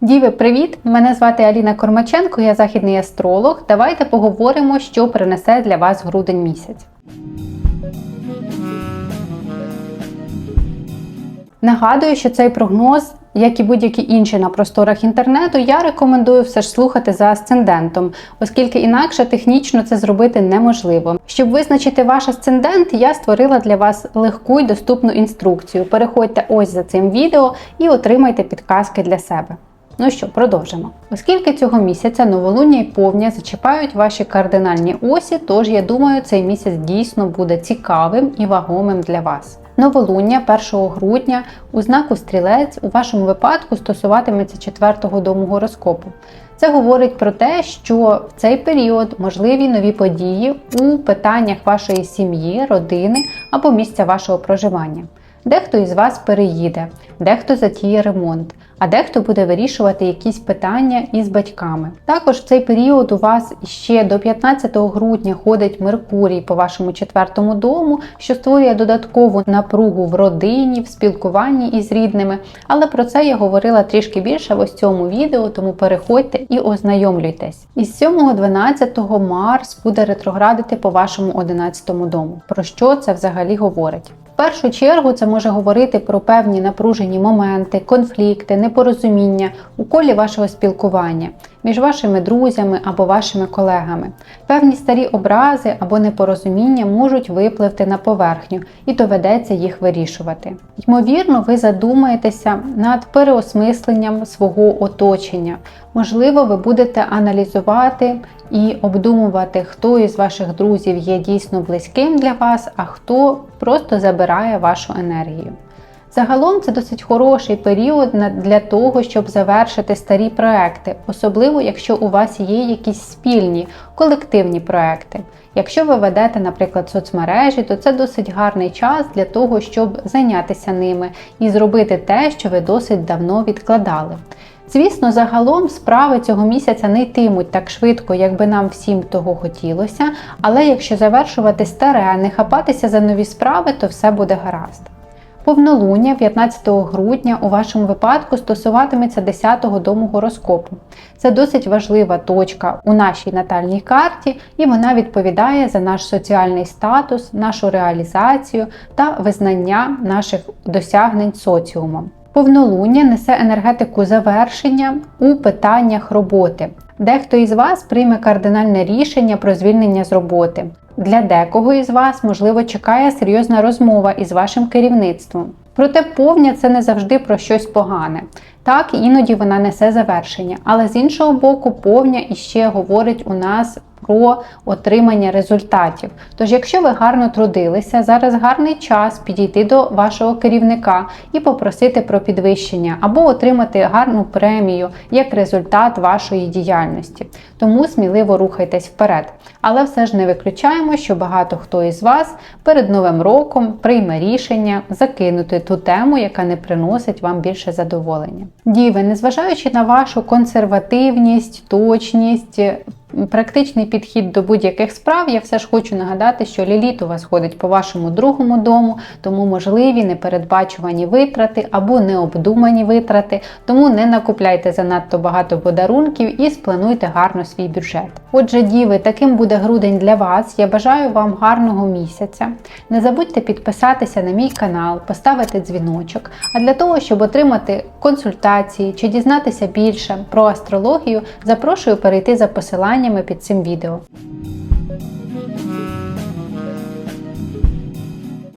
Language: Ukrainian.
Діви, привіт! Мене звати Аліна Кормаченко, я західний астролог. Давайте поговоримо, що принесе для вас грудень місяць. Нагадую, що цей прогноз, як і будь-які інші на просторах інтернету, я рекомендую все ж слухати за асцендентом, оскільки інакше технічно це зробити неможливо. Щоб визначити ваш асцендент, я створила для вас легку й доступну інструкцію. Переходьте ось за цим відео і отримайте підказки для себе. Ну що, продовжимо. Оскільки цього місяця новолуння і повня зачіпають ваші кардинальні осі, тож я думаю, цей місяць дійсно буде цікавим і вагомим для вас. Новолуння 1 грудня у знаку стрілець у вашому випадку стосуватиметься 4-го дому гороскопу. Це говорить про те, що в цей період можливі нові події у питаннях вашої сім'ї, родини або місця вашого проживання. Дехто із вас переїде, дехто затіє ремонт, а дехто буде вирішувати якісь питання із батьками. Також в цей період у вас ще до 15 грудня ходить Меркурій по вашому четвертому дому, що створює додаткову напругу в родині, в спілкуванні із рідними. Але про це я говорила трішки більше в ось цьому відео, тому переходьте і ознайомлюйтесь. Із 7-12 Марс буде ретроградити по вашому 11 дому. Про що це взагалі говорить? Першу чергу це може говорити про певні напружені моменти, конфлікти, непорозуміння у колі вашого спілкування між вашими друзями або вашими колегами. Певні старі образи або непорозуміння можуть випливти на поверхню і доведеться їх вирішувати. Ймовірно, ви задумаєтеся над переосмисленням свого оточення. Можливо, ви будете аналізувати і обдумувати, хто із ваших друзів є дійсно близьким для вас, а хто просто забирає вашу енергію. Загалом це досить хороший період для того, щоб завершити старі проекти, особливо якщо у вас є якісь спільні колективні проекти. Якщо ви ведете, наприклад, соцмережі, то це досить гарний час для того, щоб зайнятися ними і зробити те, що ви досить давно відкладали. Звісно, загалом справи цього місяця не йтимуть так швидко, як би нам всім того хотілося, але якщо завершувати старе, не хапатися за нові справи, то все буде гаразд. Повнолуння 15 грудня у вашому випадку стосуватиметься 10-го дому гороскопу. Це досить важлива точка у нашій натальній карті, і вона відповідає за наш соціальний статус, нашу реалізацію та визнання наших досягнень соціумом. Повнолуння несе енергетику завершення у питаннях роботи. Дехто із вас прийме кардинальне рішення про звільнення з роботи. Для декого із вас, можливо, чекає серйозна розмова із вашим керівництвом. Проте повня це не завжди про щось погане. Так, іноді вона несе завершення, але з іншого боку, повня іще говорить у нас про отримання результатів. Тож, якщо ви гарно трудилися, зараз гарний час підійти до вашого керівника і попросити про підвищення або отримати гарну премію як результат вашої діяльності. Тому сміливо рухайтесь вперед. Але все ж не виключаємо, що багато хто із вас перед новим роком прийме рішення закинути ту тему, яка не приносить вам більше задоволення. Діви, незважаючи на вашу консервативність, точність, практичний підхід до будь-яких справ, я все ж хочу нагадати, що ліліт у вас ходить по вашому другому дому, тому можливі непередбачувані витрати або необдумані витрати, тому не накупляйте занадто багато подарунків і сплануйте гарно свій бюджет. Отже, діви, таким буде грудень для вас. Я бажаю вам гарного місяця. Не забудьте підписатися на мій канал, поставити дзвіночок. А для того, щоб отримати консультації чи дізнатися більше про астрологію, запрошую перейти за посиланнями під цим відео.